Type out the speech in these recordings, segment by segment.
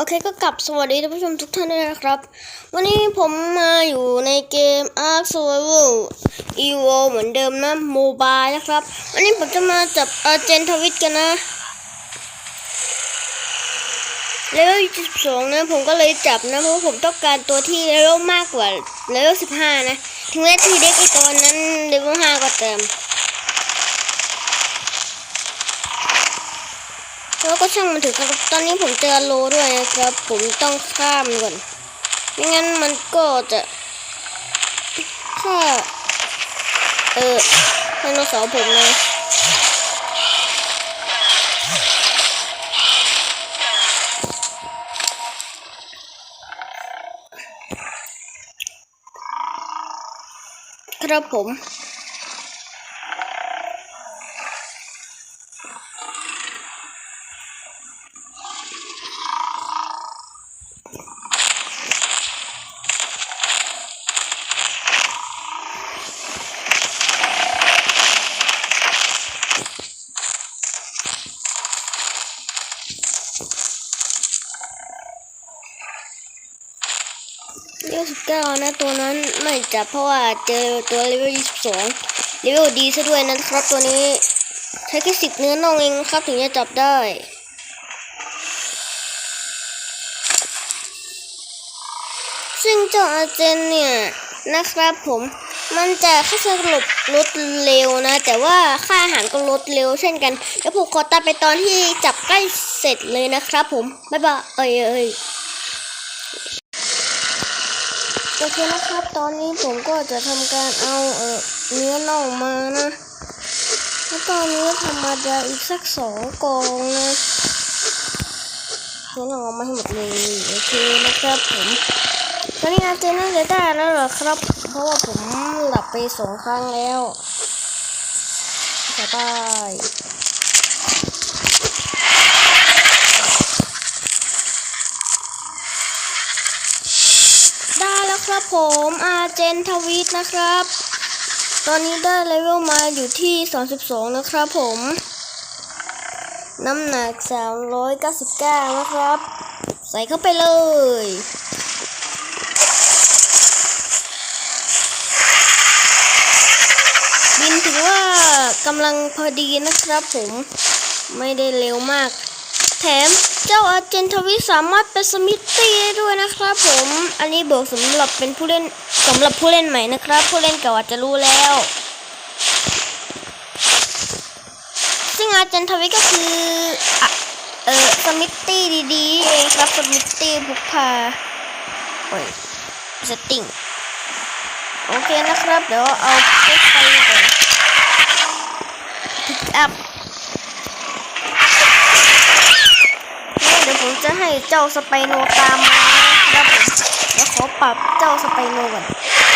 โอเคก็กลับสวัสดีท่านผู้ชมทุกท่านด้วยนะครับ วันนี้ผมมาอยู่ในเกม Ark Survival Evo เหมือนเดิมนะโมบายนะครับ วันนี้ผมจะมาจับเอเจนทวิตกันนะเลเวล12นะผมก็เลยจับนะเพราะผมต้องการตัวที่เลเวลมากกว่าเลเวล15 นะ ถึงแม้ทีเด็กไอตัวนั้นเลเวล5ก็เติม แล้วก็ช่างมันถึงครับ ตอนนี้ผมเจอโลด้วยนะครับ ผมต้องข้ามก่อน ไม่งั้นมันก็จะฆ่าเออไดโนเสาร์ผมนะครับผม วลสิบเก้านะตัวนั้นไม่จับเพราะว่าเจอตัวเลเวลยี่สิบสองเลเวลดีซะด้วยนะครับตัวนี้ใช้แค่สิบเนื้อน่องเองครับถึงจะจับได้ซึ่งเจ้าอาเจนเนี่ยนะครับผมมันจะค่าสรุปลดเร็วนะ แต่ว่าค่าอาหารก็ลดเร็วเช่นกัน แล้วผมขอตัดไปตอนที่จับใกล้เสร็จเลยนะครับผม บ๊ายบายเอ้ยเอ้ย โอเคนะครับ ตอนนี้ผมก็จะทำการเอาเออเนื้อน่องมานะ แล้วก็เนื้อธรรมดาอีกสักสองกองนะเนื้อน่องเอามาให้หมดเลยโอเคนะครับผมตอนนี้อาเจนน่าจะได้แล้วเหรอครับ เพราะว่าผมหลับไปสองครั้งแล้วจะได้ ครับผมอาเจนทวีตนะครับ ตอนนี้ได้เลเวลมาอยู่ที่ 32 นะครับผม น้ำหนัก 399 นะครับ ใส่เข้าไปเลยบินถือว่ากำลังพอดีนะครับผมไม่ได้เร็วมาก แถมเจ้าอาเจนทวิสามารถเป็นสมิธตี้ได้ด้วยนะครับผม อันนี้บอกสำหรับเป็นผู้เล่นสำหรับผู้เล่นใหม่นะครับ ผู้เล่นเก่าอาจจะรู้แล้ว ซึ่งอาเจนทวิก็คืออะเออสมิธตี้ดีๆเองครับสมิธตี้พกพาโอ้ยสติงโอเคนะครับ เดี๋ยวเอาไปไปก่อนพิกอัพ เดี๋ยวผม จะให้เจ้าสไปโนตามมาครับผมเดี๋ยวขอปรับเจ้าสไปโนก่อน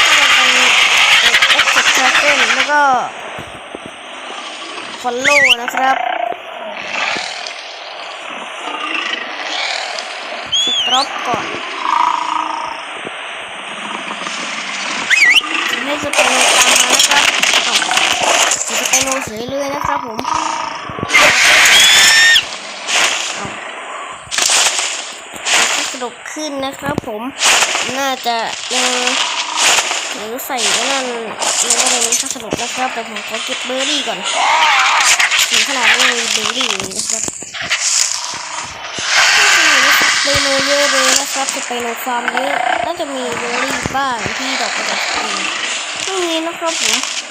ให้มันเป็นเอ็กซ์เซอร์เนแล้วก็ฟอลโล่นะครับสตรอปก่อนให้สไปโนตามมานะครับอ้าวสไปโนเฉยเลยนะครับผม สรุปขึ้นนะครับผมน่าจะยังหรือใส่นั่นยังไม่ได้มีค่าสรุปนะครับแต่ผมขอเก็บเบอร์รี่ก่อนถึงขนาดไม่มีเบอร์รี่นะครับเปโนเยอะเลยนะครับสเปโนฟาร์มเยอะน่าจะมีเบอร์รี่บ้างที่ดอกกระดับเองไม่มีนะครับผม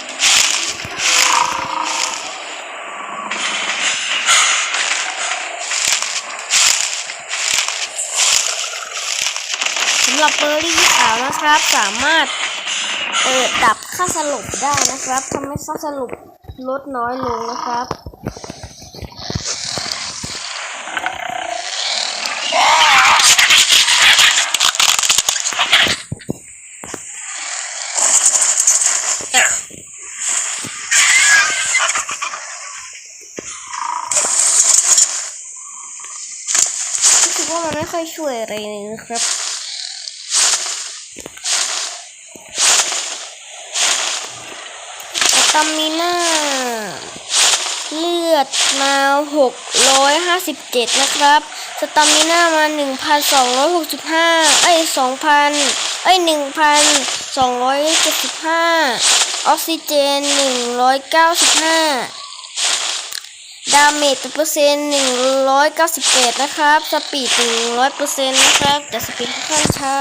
หรับเบอร์รี่ขาวนะครับ สามารถเออดับค่าสลบได้นะครับทำให้ค่าสลบลดน้อยลงนะครับว่ามันไม่ค่อยช่วยอะไรเลยนะครับ ตามิน่าเลือดมา 657 นะครับ สตามิน่ามา 1,265 เอ้ย 2,000 เอ้ย 1,275 ออกซิเจน 195ดาเมจเปอร์เซ็นต์198นะครับ สปีด100%นะครับ แต่สปีดค่อนข้างช้า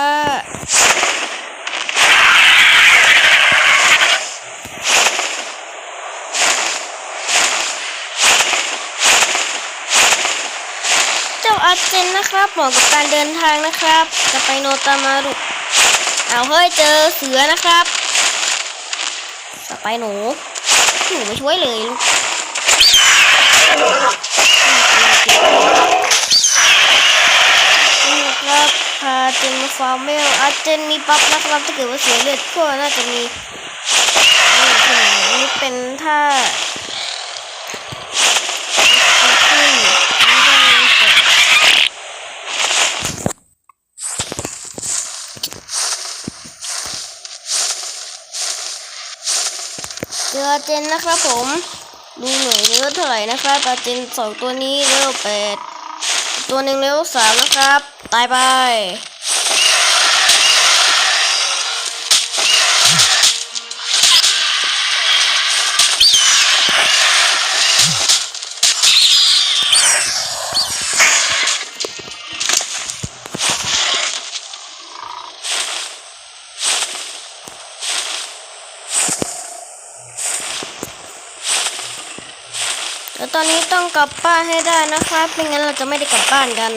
าอาเจนนะครับเหมาะกับการเดินทางนะครับ จะไปโนตามารุเอาเฮ้ยเจอเสือนะครับต่อไปหนูหนูไม่ช่วยเลยลูกนี่ครับพาเจนมาฟาร์มเมลอาเจนมีปั๊บนะครับถ้าเกิดว่าเสียเลือดก็น่าจะมีนี่คือนี่เป็นท่าขึ้นนี่ก็มีแต่ เจออาเจนนะครับผม ดูหน่อยเลือดเท่าไหร่นะครับอาเจนสองตัวนี้เลเวลแปดตัวหนึ่งเลเวลสามนะครับ ตายไป อนนี้ต้องกลับบ้านให้ได้นะครับไม่งั้นเราจะไม่ได้กลับบ้านกัน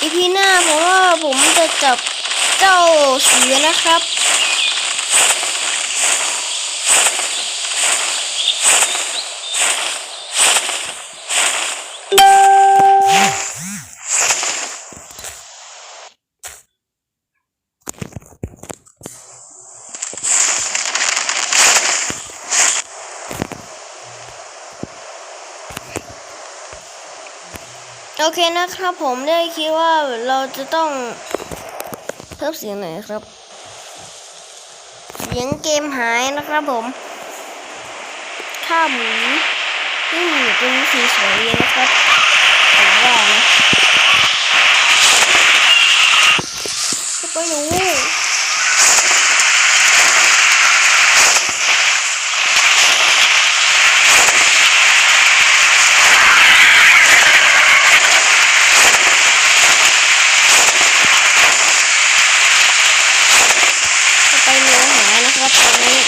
อีพีหน้าผมว่าผมจะจับเจ้าเสือนะครับ โอเคนะครับผมได้คิดว่าเราจะต้องเพิ่มเสียงหน่อยครับ เสียงเกมหายนะครับผมข้าหมูนี่หมูตัวนี้สีสวยนะครับผมว่านะไปหนูจะไปหนูหานะครับตอนนี้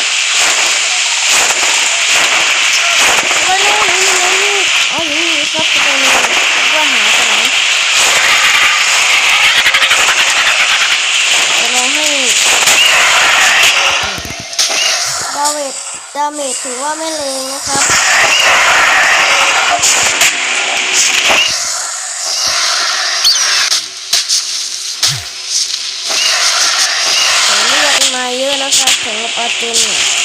ไปหนูหนูหนูหนูอ๋ออยู่นี่ครับจะไปหนูว่าหาไปไหนจะลองให้ดา เมจดาเมจถือว่าไม่เลงนะครับเลือดมาเยอะนะครับสำหรับอาเจนเนี่ย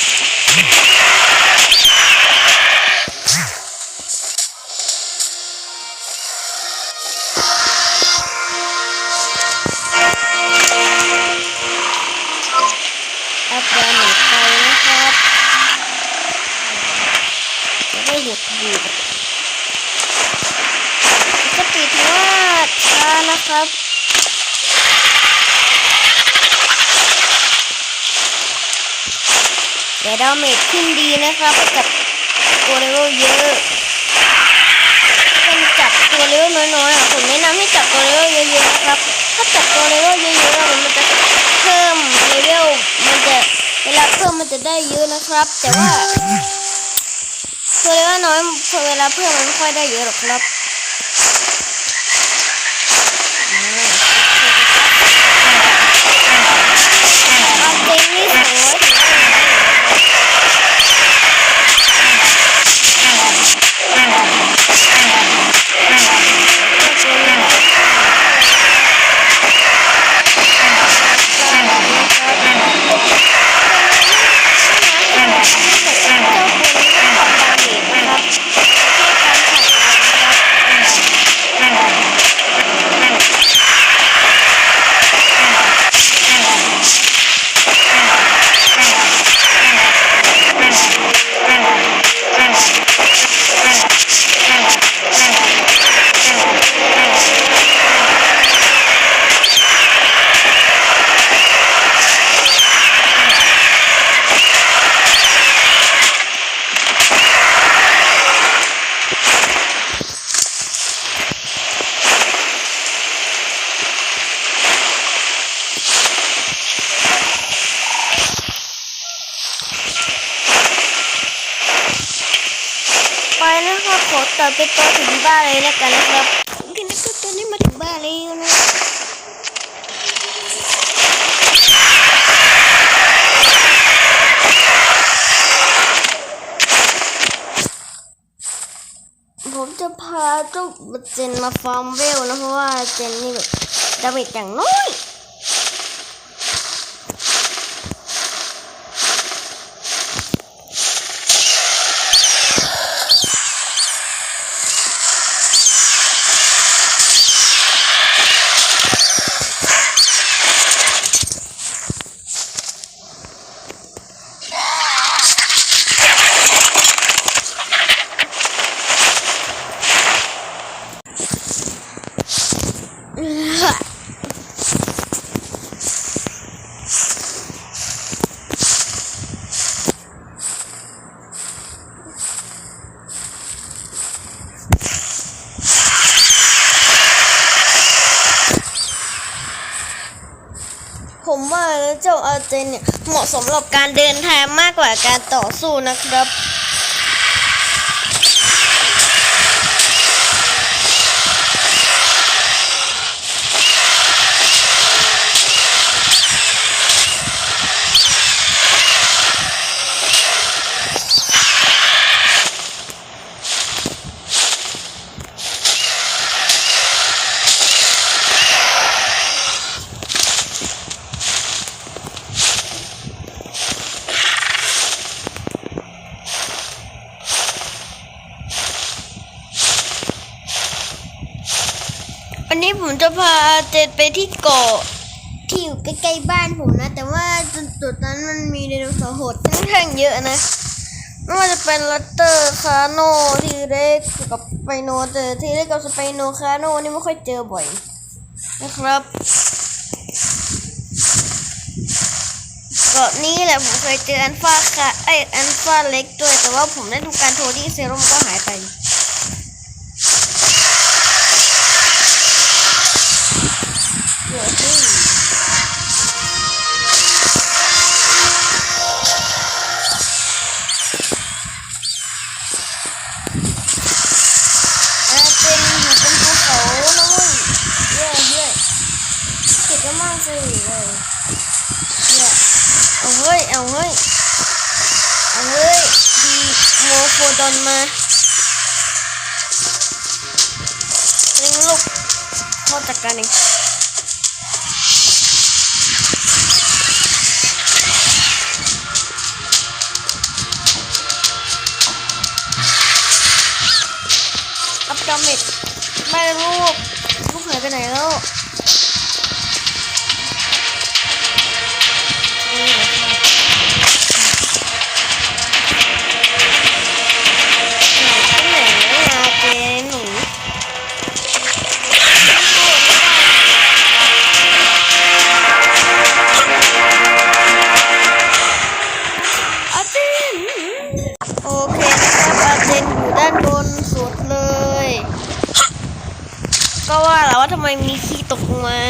นะครับแต่ดาเมจขึ้นดีนะครับกับตัวเลเวลเยอะเป็นจับตัวเลเวลน้อยๆผมแนะนำให้จับตัวเลเวลเยอะๆนะครับ ถ้าจับตัวเลเวลเยอะๆมันจะเพิ่มเลเวลมันจะเวลาเพิ่มมันจะได้เยอะนะครับ แต่ว่าตัวเลเวลน้อยเวลาเพิ่มมันไม่ค่อยได้เยอะหรอกครับอืมอาเจนนี่สองร้อยถึงห้าร้อย เต่อไปต่อถึงบ้านเลยแล้วกันนะครับโอเคนะครับตอนนี้มาถึงบ้านแล้วนะผมจะ พาเจ้าเจนมาฟาร์มเวลนะเพราะว่าเจนนี่แบบดาเมจอย่างน้อย ผมว่า เจ้าอาเนเนี่ยเหมาะสมกับการเดินทางมากกว่าการต่อสู้นะครับ วันนี้ผม จะพาเจนไปที่เกาะที่อยู่ใกล้ๆบ้านผมนะ แต่ว่าจุดนั้นมันมีไดโนเสาร์โหดค่อนข้างเยอะนะไม่ว่าจะเป็นลัตเตอร์คาโนทีเร็กกับสไปโนแต่ทีเร็กกับสไปโนคาโนนี่ไม่ค่อยเจอบ่อยนะครับเกาะนี้แหละผมเคยเจออันฟ้าค่ะไออันฟ้าเล็กด้วยแต่ว่าผมได้ดูการโทรที่เซรั่มก็หายไป นมาเร่งลูกพ่อจัดการเองอัพดาเมจไม่ลูกลูกหายไปไหนแล้ว ว่าแล้วว่าทำไมมีขี้ตกลงมา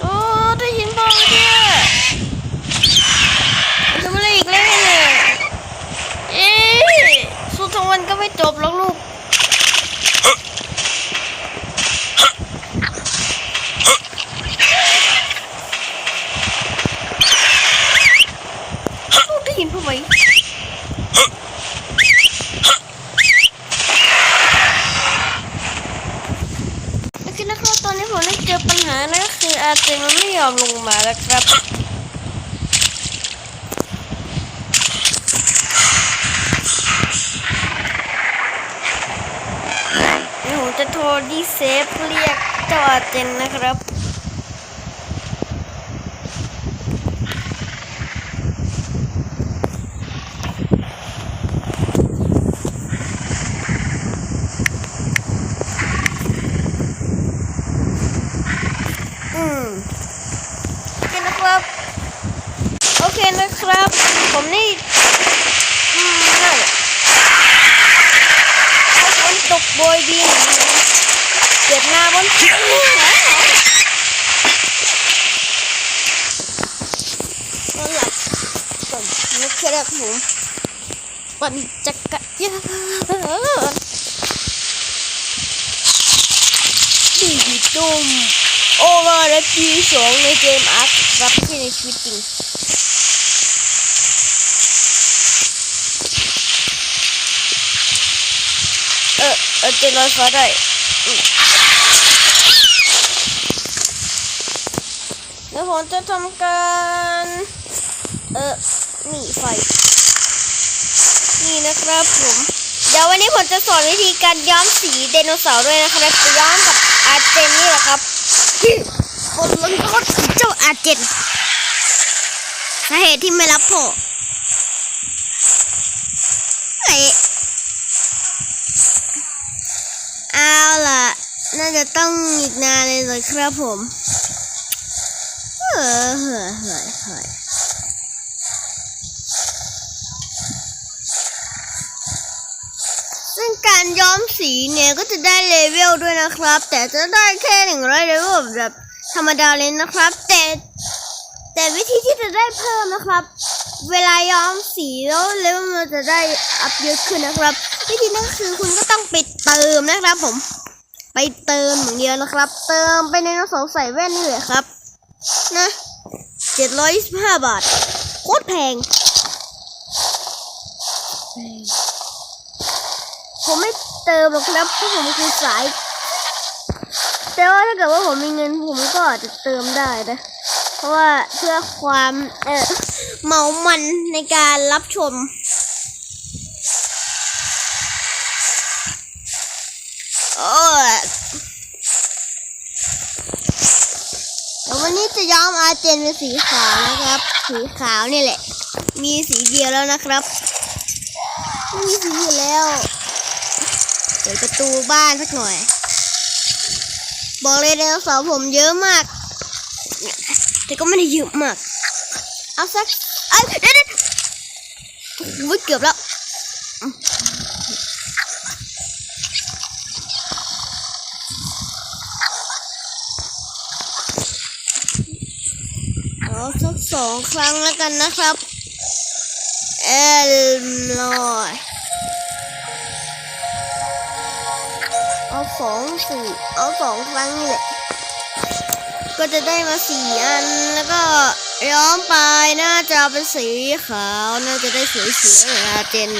โอ้ได้ยินบ้างเนี่ยมันจะมาเล่นอีกแล้วเนี่ยเอ๊ะสู้ทั้งวันก็ไม่จบหรอกลูก ลูกได้ยินพ่อไหม โอเคนะครับตอนนี้ผมได้เจอปัญหานะก็ คืออาเจนมันไม่ยอมลงมาแล้วครับเดี๋ยวผมจะโทรดีเซฟเรียกเจ้าอาเจนนะครับ อืม โอเคนะครับ โอเค นะครับ ผมนี่อืมนั่นแหละเอาฝนตกโบยบินเกิดหน้าบนผิวก็หลับก่อนนะครับผมปั่นจักรยานดีดุมโอเวอร์และปีสองในเกมอาร์ครับไม่ใช่ในชีวิตจริง เออเออเจนลอยฟ้าได้อืมเดี๋ยวผมจะทำการเออหนีไฟ นี่นะครับผม เดี๋ยววันนี้ผมจะสอนวิธีการย้อมสีไดโนเสาร์ด้วยนะครับจะย้อมกับอาเจนนี่แหละครับบนลงโทษขอเจ้าอาเจนสาเหตุที่ไม่รับพ่อเฮ้ เอาล่ะ น่าจะต้องอีกนานเลยเลยครับผมเฮ้ยเฮ้ยเฮ้ยเฮ้ยซึ่งการย้อมสีเนี่ยก็จะได้เลเวลด้วยนะครับ แต่จะได้แค่หนึ่งร้อยเลเวลแบบธรรมดาเลยนะครับ แต่แต่วิธีที่จะได้เพิ่มนะครับ เวลาย้อมสีแล้วเลเวลมันจะได้อัพเยอะขึ้นนะครับ วิธีนั้นคือคุณก็ต้องไปเติมนะครับ ผม ไปเติมอย่างเดียวนะครับ เติมไปในน้องสองใส่แว่นนี่เลยครับ นะเจ็ดร้อยยี่สิบห้าบาทโคตรแพง ผมไม่เติมหรอกครับเพราะผมคือสาย แต่ว่าถ้าเกิดว่าผมมีเงินผมก็อาจจะเติมได้นะเพราะว่าเพื่อความเออเมามันในการรับชม โอ้ยเดี๋ยววันนี้จะย้อมอาเจนเป็นสีขาวนะครับ สีขาวนี่แหละ มีสีเดียวแล้วนะครับไม่มีสีอื่นแล้วเปิดประตูบ้านสักหน่อย บอกเลยไดโนเสาร์ผมเยอะมาก แต่ก็ไม่ได้เยอะมาก เอาสักเอ้ยเดี๋ยวเดี๋ยวโอ้โหเกือบแล้วอืมเอาสักส องครั้งแล้วกันนะครับ เอลลอยเอาสองสี่เอาสองครั้งนี่แหละ ก็จะได้มาสี่อันแล้วก็ย้อมไปน่าจะเป็นสีขาว น่าจะได้สวยๆเลยอาเจน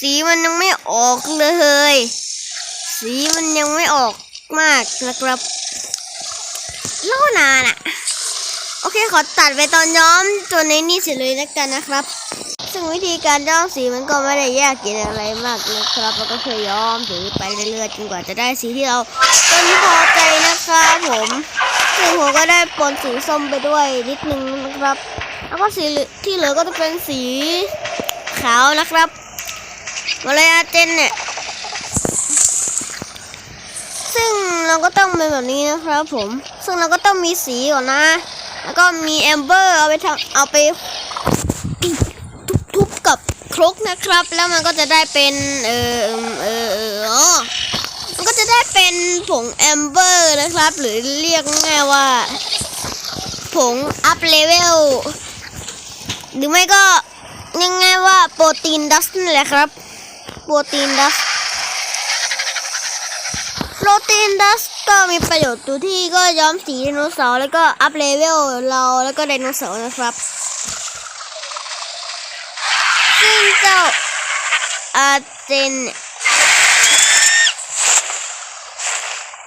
สีมันยังไม่ออกเลย สีมันยังไม่ออกมากนะครับรอนานอะโอเคขอตัดไปตอนย้อมตัวในนี่เสร็จเลยแล้วกันนะครับ ซึ่งวิธีการย้อมสีมันก็ไม่ได้ยากเย็นอะไรมากนะครับแล้วก็แค่ย้อมสีไปเรื่อยๆจนกว่าจะได้สีที่เราเป็นพอใจนะครับผมซึ่งผมก็ได้ปนสีส้มไปด้วยนิดนึงนะครับ แล้วก็สีที่เหลือก็จะเป็นสีขาวนะครับ มาเลยอาเจนเนี่ย ซึ่งเราก็ต้องเป็นแบบนี้นะครับผม ซึ่งเราก็ต้องมีสีก่อนนะ แล้วก็มีแอมเบอร์เอาไปทำเอาไปทุบๆกับครกนะครับ แล้วมันก็จะได้เป็น เออเออเอออมันก็จะได้เป็นผงแอมเบอร์นะครับ หรือเรียกง่ายว่า ผงอัพเลเวลหรือไม่ก็ง่ายๆว่าโปรตีนดัสนั่นแหละครับ โปรตีนดัสโปรตีนดัสก็มีประโยชน์ตัวที่ก็ย้อมสีไดโนเสาร์แล้วก็อัพเลเวลเราแล้วก็ไดโนเสาร์นะครับ ซึ่งเจ้าอาเจน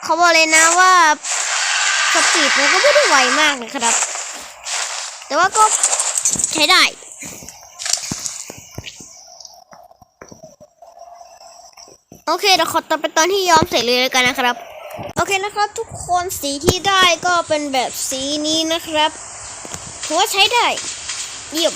เขาบอกเลยนะว่าสปีดมันก็ไม่ได้ไวมากนะครับ แต่ว่าก็ใช้ได้ โอเคเราขอตัดไปตอนที่ย้อมเสร็จเลยแล้วกันนะครับ โอเคนะครับ ทุกคนสีที่ได้ก็เป็นแบบสีนี้นะครับถือว่าใช้ได้เยี่ยม